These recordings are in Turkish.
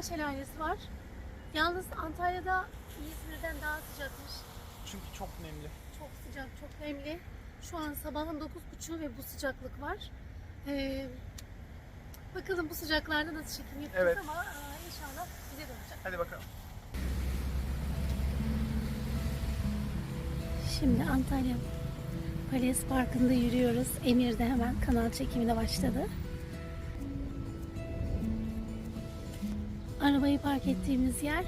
Düden Şelalesi var. Yalnız Antalya'da İzmir'den daha sıcakmış. Çünkü çok nemli. Çok sıcak, çok nemli. Şu an sabahın 9.30 ve bu sıcaklık var. E, bakalım bu sıcaklarda nasıl çekim yapacağız Evet. ama e, inşallah bize dönecek. Hadi bakalım. Şimdi Antalya Palace Parkı'nda yürüyoruz. Emir de hemen kanal çekimine başladı. Arabayı park ettiğimiz yer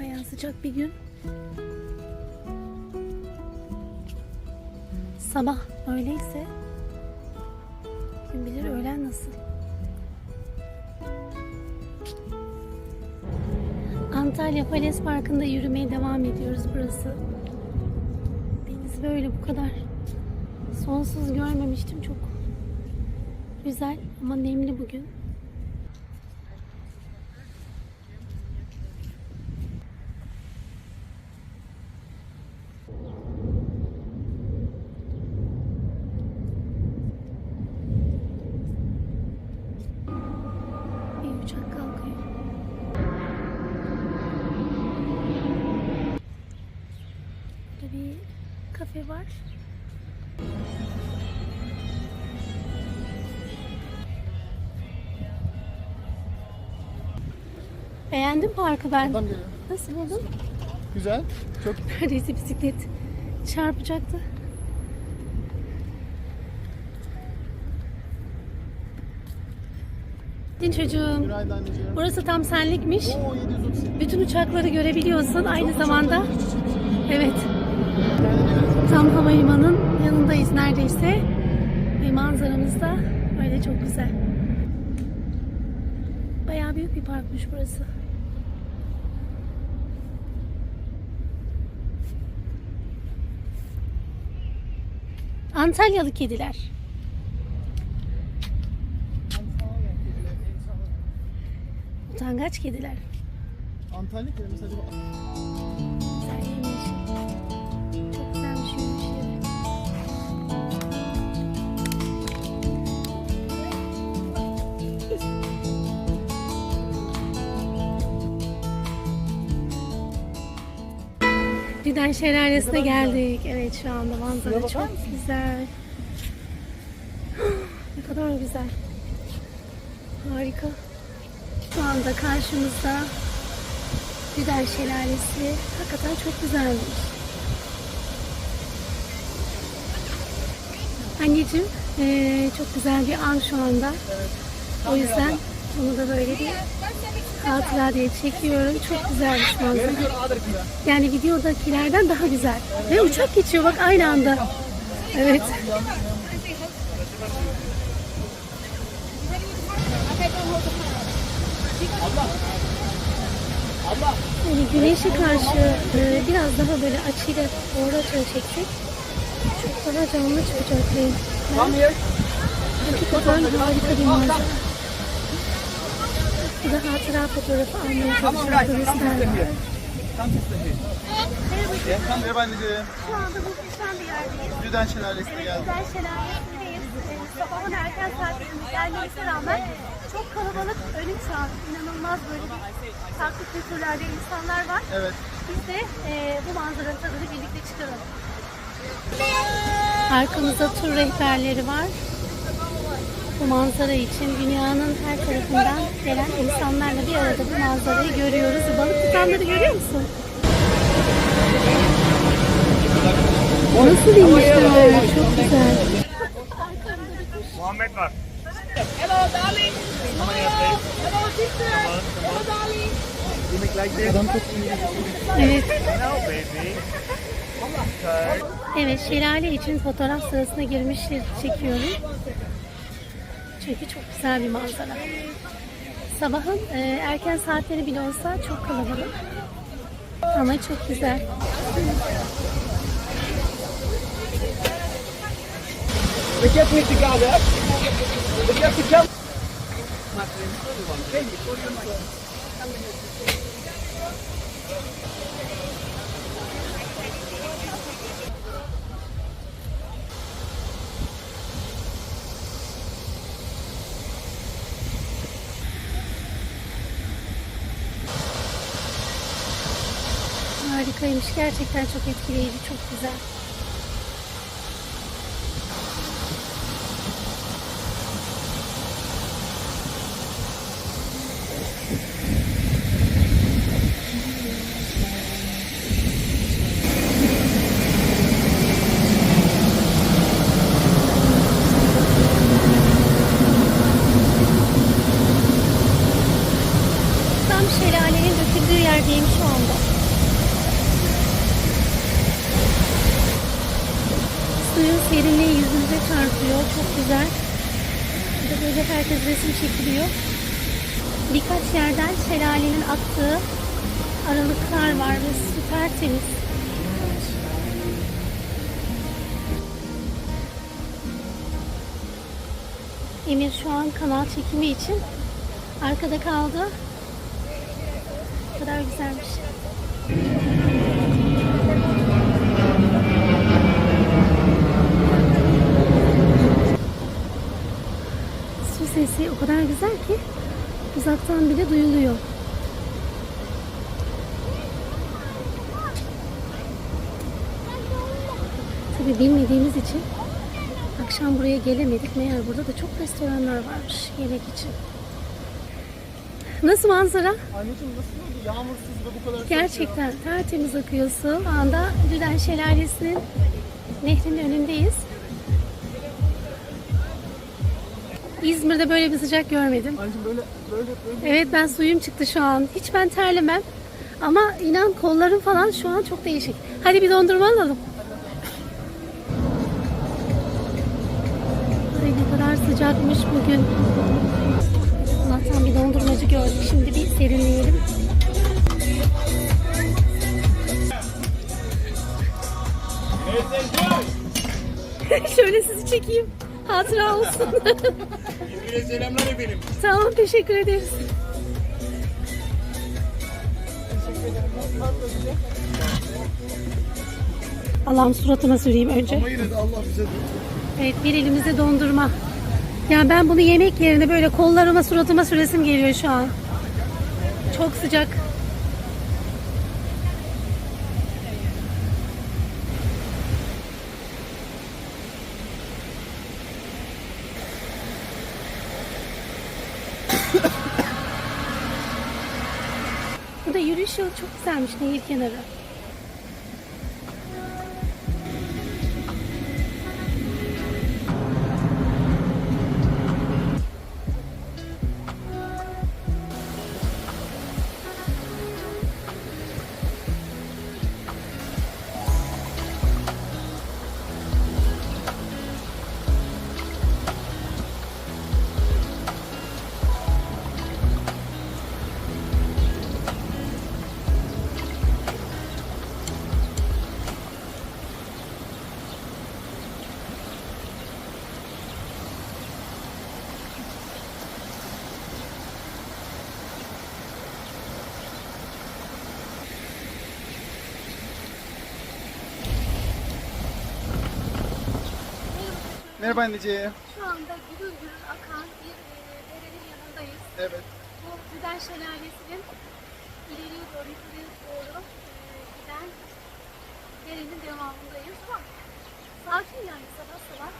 bayağı sıcak bir gün. Sabah öyleyse kim bilir öğlen nasıl. Antalya Palace Parkı'nda yürümeye devam ediyoruz burası. Deniz böyle bu kadar sonsuz görmemiştim çok güzel ama nemli bugün. Beğendim parkı ben. Geliyor. Nasıl buldun? Güzel. Çok Neredeyse bisiklet çarpacaktı. Din çocuğum. günaydın anneciğim. Burası tam senlikmiş. Oo 737. Bütün uçakları görebiliyorsun aynı zamanda. Evet. Tam havalimanının yanındayız neredeyse. Ve manzaramız da öyle çok güzel. Büyük bir parkmış burası. Antalyalı kediler. Utangaç kediler. Antalya kelimesi acaba Düden Şelalesi'ne geldik. Evet şu anda manzara çok güzel. Ne kadar güzel. Harika. Şu anda karşımızda Düden Şelalesi. Hakikaten çok güzelmiş. Anneciğim eee, çok güzel bir an şu anda. O yüzden onu da böyle bir hatıra diye çekiyorum. Çok güzelmiş manzara. Yani videodakilerden daha güzel. Ve uçak geçiyor bak aynı anda. Evet. Yani güneşe karşı e, biraz daha böyle açıyla açıya çeksek çok daha canlı çıkacak renkler. Hakikaten harika bir manzara. Bu da hatıra fotoğrafı almaya çalışan turistler var. Tam merhaba anneciğim. Şu anda muhteşem bir yerdeyiz. Düden Şelalesi'ne geldik. Güzel şelalesindeyiz. Ee, sabahın erken saatlerinde gelmemize rağmen çok kalabalık önüm saat. inanılmaz böyle bir farklı kültürlerde insanlar var. Evet. Biz de e, bu manzaranın tadını birlikte çıkaralım. Arkamızda tur rehberleri var. Bu manzara için dünyanın her tarafından gelen insanlarla bir arada bu manzarayı görüyoruz. Balık tutanları görüyor musun? Nasıl inmişler? Çok güzel. Muhammed var. Adam çok iyi. Evet. Baby. Evet, şelale için fotoğraf sırasına girmişleri çekiyorum. Çünkü çok güzel bir manzara. Sabahın e, erken saatleri bile olsa çok kalabalık. Ama çok güzel. Harikaymış. Gerçekten çok etkileyici. Çok güzel. Tam şelalenin döküldüğü yerdeyim şu anda. Suyun serinliği yüzümüze çarpıyor. Çok güzel. Burada böyle herkes resim çekiliyor. Birkaç yerden şelalenin aktığı aralıklar var ve süper temiz. Emir şu an kanal çekimi için arkada kaldı. Ne kadar güzelmiş. Su sesi o kadar güzel ki uzaktan bile duyuluyor. Tabii bilmediğimiz için akşam buraya gelemedik. Meğer burada da çok restoranlar varmış yemek için. Nasıl manzara? Anneciğim nasıl oldu? Yağmursuz ve bu kadar Gerçekten tertemiz akıyor su. Şu anda Düden Şelalesi'nin nehrin önündeyiz. İzmir'de böyle bir sıcak görmedim. Anneciğim böyle böyle böyle. Evet ben suyum çıktı şu an. Hiç ben terlemem. Ama inan kollarım falan şu an çok değişik. Hadi bir dondurma alalım. Ay ne kadar sıcakmış bugün. Allah'tan bir dondurmacı gördük. Şimdi bir serinleyelim. Şöyle sizi çekeyim. Hatıra olsun. İzmir'e selamlar efendim. tamam teşekkür ederiz. Allah'ım suratıma süreyim önce. Ama yine de Allah bize Evet bir elimize dondurma. Ya ben bunu yemek yerine böyle kollarıma suratıma süresim geliyor şu an. Çok sıcak. Yolu çok güzelmiş nehir kenarı. Merhaba anneciğim. Şu anda gürül gürül akan bir e, derenin yanındayız. Evet. Bu Düden Şelalesi'nin ileriye doğru, yukarıya doğru e, giden derenin devamındayız. Ama sakin yani sabah sabah.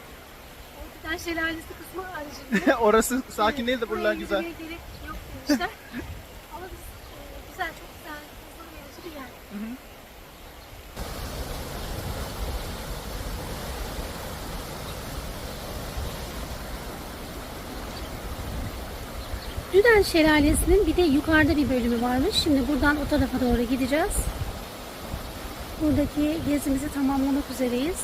O Düden Şelalesi kısmı haricinde. Orası sakin değil de buralar güzel. gerek yok demişler. Ama biz e, güzel, çok güzel, huzur verici bir yer. Düden Şelalesi'nin bir de yukarıda bir bölümü varmış. Şimdi buradan o tarafa doğru gideceğiz. Buradaki gezimizi tamamlamak üzereyiz.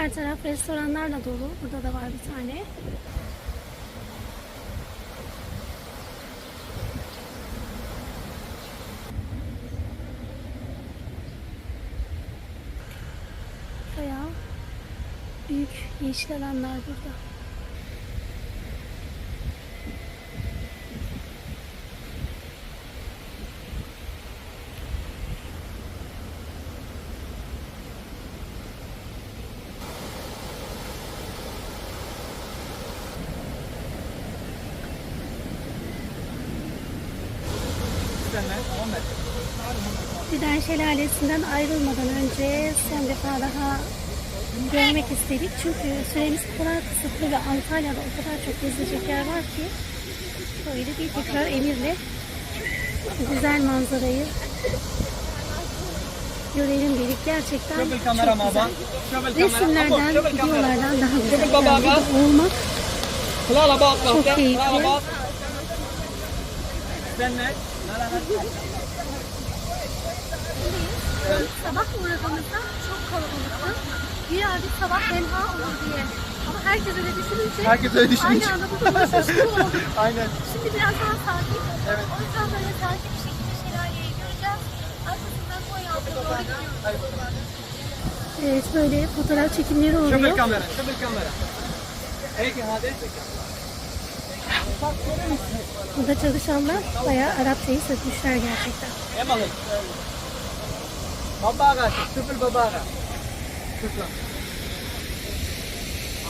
Her taraf restoranlarla dolu. Burada da var bir tane. Bayağı büyük yeşil alanlar burada. şelalesinden ayrılmadan önce son defa daha görmek istedik. Çünkü süremiz o kadar kısıtlı ve Antalya'da o kadar çok gezilecek yer var ki böyle bir tekrar emirle güzel manzarayı görelim dedik. Gerçekten çok güzel. Resimlerden, videolardan daha güzel. Yani olmak çok keyifli sabah uğradığımızda çok kalabalıktı. Güya bir sabah tenha olur diye. Ama herkes öyle düşününce Herkes öyle düşününce. aynı anda bu durumda şaşkın. Aynen. Şimdi biraz daha sakin. Evet. O yüzden böyle sakin bir şekilde şelaleyi göreceğiz. Arkasından Konya altına doğru gidiyoruz. Evet böyle fotoğraf çekimleri oluyor. Kömür kamera, kömür kamera. Peki hadi. Burada çalışanlar bayağı Arapçayı sökmüşler gerçekten. Emalik. Babaga, Tüpül babaga. Şükran.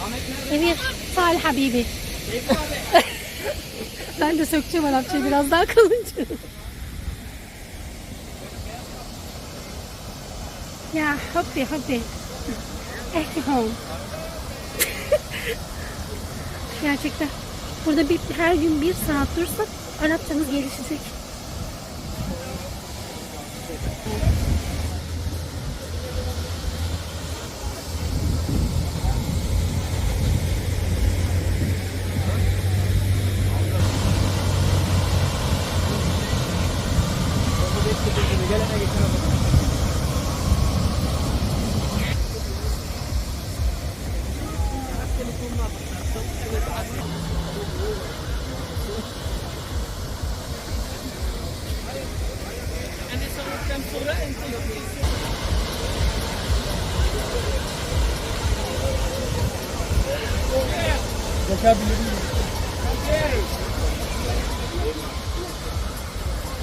Ahmet nerede? Sal Habibi. ben de sökeceğim Arapçayı biraz daha kalınca. ya hadi hadi. Ehli home. Gerçekten. Burada bir, her gün bir saat dursak Arapçamız gelişecek.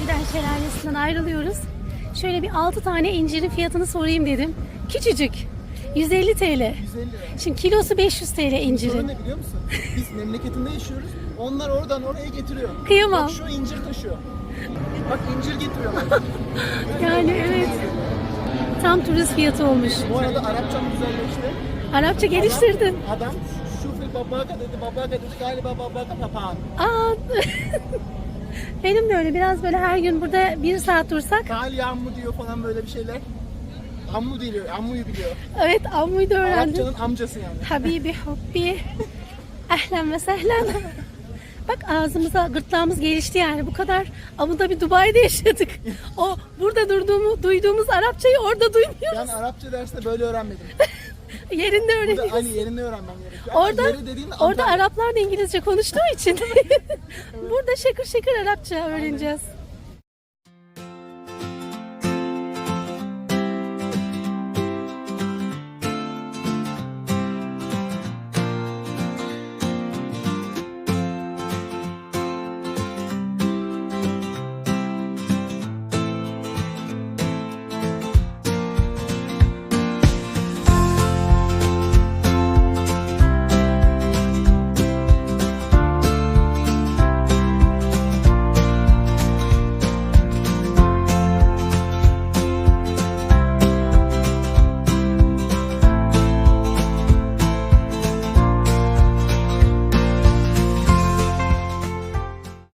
Giden şelalesinden ayrılıyoruz. Şöyle bir 6 tane incirin fiyatını sorayım dedim. Küçücük. 150 TL. 150 lira. Şimdi kilosu 500 TL Sorun incirin. ne biliyor musun? Biz memleketinde yaşıyoruz. Onlar oradan oraya getiriyor. Kıyamam. Bak şu incir taşıyor. Bak incir getiriyor. Yani evet. Tam turist fiyatı olmuş. Bu arada Arapçam güzelleşti. Arapça geliştirdin. Adam şu fil babaka dedi, babaka dedi galiba babaka papağan. Aa. Benim de öyle biraz böyle her gün burada bir saat dursak. Gali ammu diyor falan böyle bir şeyler. Ammu diyor, ammuyu biliyor. Evet ammuyu da öğrendim. Arapçanın amcası yani. Habibi hobbi. Ehlen ve sehlen. Bak ağzımıza gırtlağımız gelişti yani bu kadar. Abu Dhabi Dubai'de yaşadık. O burada durduğumu, duyduğumuz Arapçayı orada duymuyoruz. Ben Arapça derste böyle öğrenmedim. Yerinde Burada öğreniyoruz. hani yerinde öğrenmem gerekiyor. Orada, yeri dediğin orada. Araplar da İngilizce konuştuğu için burada şakır şakır Arapça öğreneceğiz.